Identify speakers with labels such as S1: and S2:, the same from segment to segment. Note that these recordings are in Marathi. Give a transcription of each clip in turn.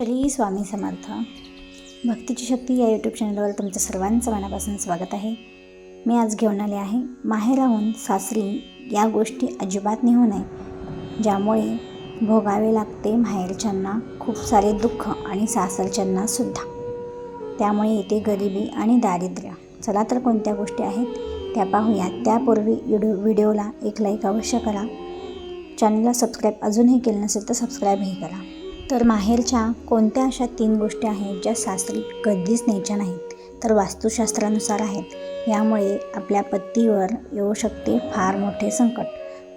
S1: श्री स्वामी समर्थ. भक्तीची शक्ती या यूट्यूब चॅनलवर तुमचं सर्वांचं मनापासून स्वागत आहे. मी आज घेऊन आले आहे माहेराहून सासरी या गोष्टी अजिबात नेऊ नये ज्यामुळे भोगावे लागते माहेरच्यांना खूप सारे दुःख आणि सासरच्यांना सुद्धा. त्यामुळे येते गरिबी आणि दारिद्र्य चला तर कोणत्या गोष्टी आहेत त्या पाहूया त्यापूर्वी व्हिडिओ व्हिडिओला एक लाईक अवश्य करा. चॅनलला सबस्क्राईब अजूनही केलं नसेल तर सबस्क्राईबही करा. तर माहेरच्या कोणत्या अशा तीन गोष्टी आहेत ज्या सासरी कधीच न्यायच्या नाहीत? तर वास्तुशास्त्रानुसार आहेत. यामुळे आपल्या पत्तीवर येऊ शकते फार मोठे संकट.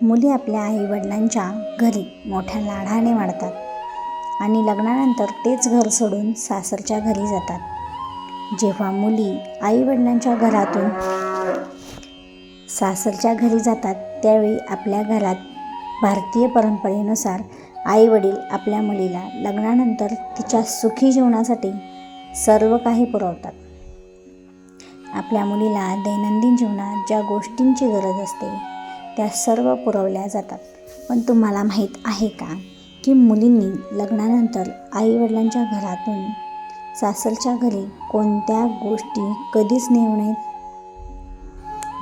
S1: मुली आपल्या आईवडिलांच्या घरी मोठ्या लाडाने वाढतात आणि लग्नानंतर तेच घर सोडून सासरच्या घरी जातात. जेव्हा मुली आईवडिलांच्या घरातून सासरच्या घरी जातात त्यावेळी आपल्या घरात भारतीय परंपरेनुसार आई वडील आपल्या मुलीला लग्नानंतर तिच्या सुखी जीवनासाठी सर्व काही पुरवतात. आपल्या मुलीला दैनंदिन जीवनात ज्या गोष्टींची गरज असते त्या सर्व पुरवल्या जातात. पण तुम्हाला माहीत आहे का की मुलींनी लग्नानंतर आईवडिलांच्या घरातून सासरच्या घरी कोणत्या गोष्टी कधीच नेऊ नयेत?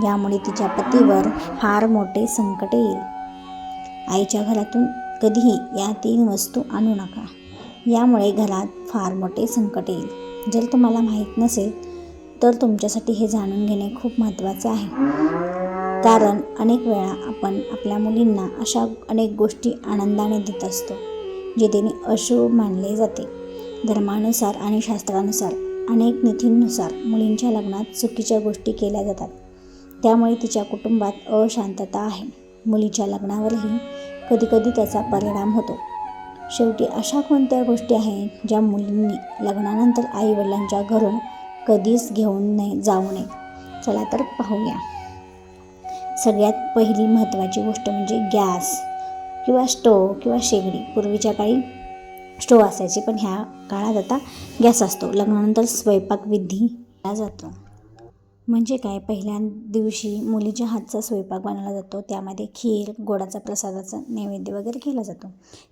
S1: यामुळे तिच्या पतीवर फार मोठे संकट येईल. आईच्या घरातून कधीही या तीन वस्तू आणू नका. यामुळे घरात फार मोठे संकट येईल. जर तुम्हाला माहीत नसेल तर तुमच्यासाठी हे जाणून घेणे खूप महत्त्वाचे आहे. कारण अनेक वेळा आपण आपल्या मुलींना अशा अनेक गोष्टी आनंदाने देत असतो जे तिने अशुभ मानले जाते. धर्मानुसार आणि शास्त्रानुसार अनेक नीतींनुसार मुलींच्या लग्नात चुकीच्या गोष्टी केल्या जातात. त्यामुळे तिच्या कुटुंबात अशांतता आहे. मुलीच्या लग्नावरही कधीकधी त्याचा परिणाम होतो. शेवटी अशा कोणत्या गोष्टी आहेत ज्या मुलींनी लग्नानंतर आईवडिलांच्या घरून कधीच घेऊन नाही जाऊ नये? चला तर पाहूया. सगळ्यात पहिली महत्त्वाची गोष्ट म्हणजे गॅस किंवा स्टोव किंवा शेगडी. पूर्वीच्या काळी स्टोव असायची पण ह्या काळात आता गॅस असतो. लग्नानंतर स्वयंपाकविधी जातो. म्हणजे काय? पहिल्या दिवशी मुलीच्या हातचा स्वयंपाक बनवला जातो. त्यामध्ये खीर गोडाचा प्रसादाचा नैवेद्य वगैरे केला जातो.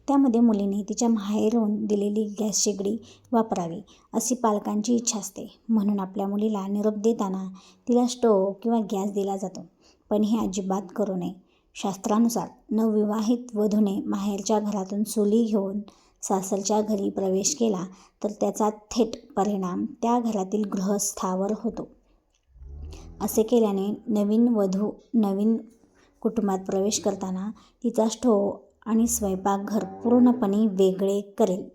S1: त्यामध्ये मुलीने तिच्या माहेरून दिलेली गॅस शेगडी वापरावी अशी पालकांची इच्छा असते. म्हणून आपल्या मुलीला निरोप देताना तिला स्टोव किंवा गॅस दिला जातो. पण हे अजिबात करू नये. शास्त्रानुसार नवविवाहित वधूने माहेरच्या घरातून चुली घेऊन सासरच्या घरी प्रवेश केला तर त्याचा थेट परिणाम त्या घरातील गृहस्थावर होतो. असे केल्याने नवीन वधू नवीन कुटुंबात प्रवेश करताना तिचा स्टो आणि स्वयंपाकघर पूर्णपणे वेगळे करेल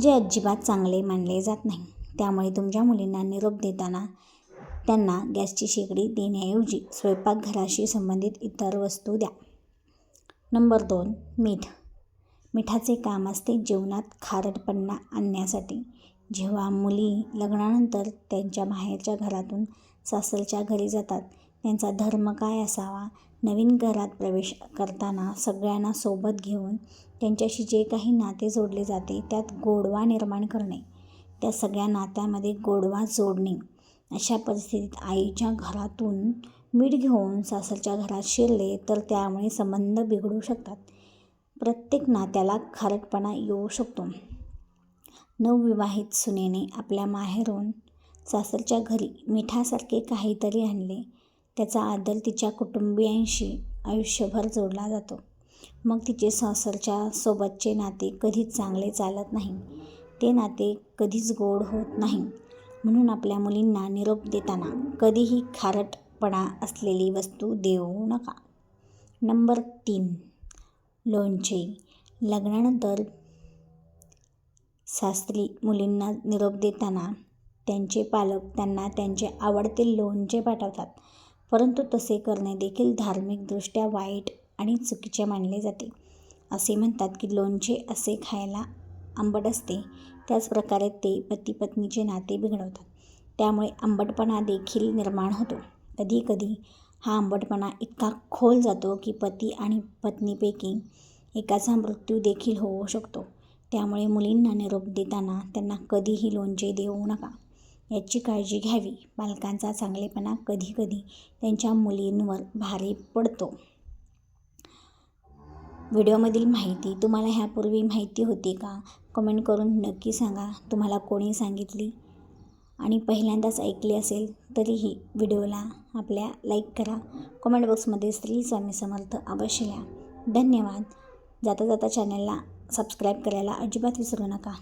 S1: जे अजिबात चांगले मानले जात नाही. त्यामुळे तुमच्या मुलींना निरोप देताना त्यांना गॅसची शेगडी देण्याऐवजी स्वयंपाकघराशी संबंधित इतर वस्तू द्या. नंबर दोन मीठ. मिठाचे काम असते जेवणात खारटपणा आणण्यासाठी. जेव्हा मुली लग्नानंतर त्यांच्या माहेरच्या घरातून सासरच्या घरी जातात. त्यांचा धर्म काय असावा? नवीन घरात प्रवेश करताना सगळ्यांना सोबत घेऊन त्यांच्याशी जे काही नाते जोडले जाते त्यात गोडवा निर्माण करणे. त्या सगळ्या नात्यामध्ये गोडवा जोडणे. अशा परिस्थितीत आईच्या घरातून मीठ घेऊन सासरच्या घरात शिरले तर त्यामुळे संबंध बिघडू शकतात. प्रत्येक नात्याला खारटपणा येऊ शकतो. नवविवाहित सुनेने आपल्या माहेरून सासरच्या घरी मिठासारखे काहीतरी आणले. त्याचा आदर तिच्या कुटुंबियांशी आयुष्यभर जोडला जातो. मग तिचे सासरच्या सोबतचे नाते कधीच चांगले चालत नाही. ते नाते कधीच गोड होत नाही. म्हणून आपल्या मुलींना निरोप देताना कधीही खारटपणा असलेली वस्तू देऊ नका. नंबर तीन. लोणचे. लग्नानंतर सासरी मुलींना निरोप देताना त्यांचे पालक त्यांना त्यांचे आवडते लोणचे पाठवतात. परंतु तसे करणे देखील धार्मिकदृष्ट्या वाईट आणि चुकीचे मानले जाते. असे म्हणतात की लोणचे असे खायला आंबट असते. त्याचप्रकारे ते पती पत्नीचे नाते बिघडवतात. त्यामुळे आंबटपणा देखील निर्माण होतो. कधीकधी हा आंबटपणा इतका खोल जातो की पती आणि पत्नीपैकी एकाचा मृत्यू देखील होऊ शकतो. त्यामुळे मुलींना निरोप देताना त्यांना कधीही लोणचे देऊ नका. याची काळजी घ्यावी. पालकांचा चांगलेपणा कधीकधी त्यांच्या मुलींवर भारी पडतो. व्हिडिओमधील माहिती तुम्हाला ह्यापूर्वी माहिती होती का? कमेंट करून नक्की सांगा. तुम्हाला कोणी सांगितली आणि पहिल्यांदाच ऐकली असेल तरीही व्हिडिओला आपल्या लाईक करा. कमेंट बॉक्समध्ये स्त्री स्वामी समर्थ अवश्य लिहा. धन्यवाद. जाता जाता चॅनलला सबस्क्राईब करायला अजिबात विसरू नका.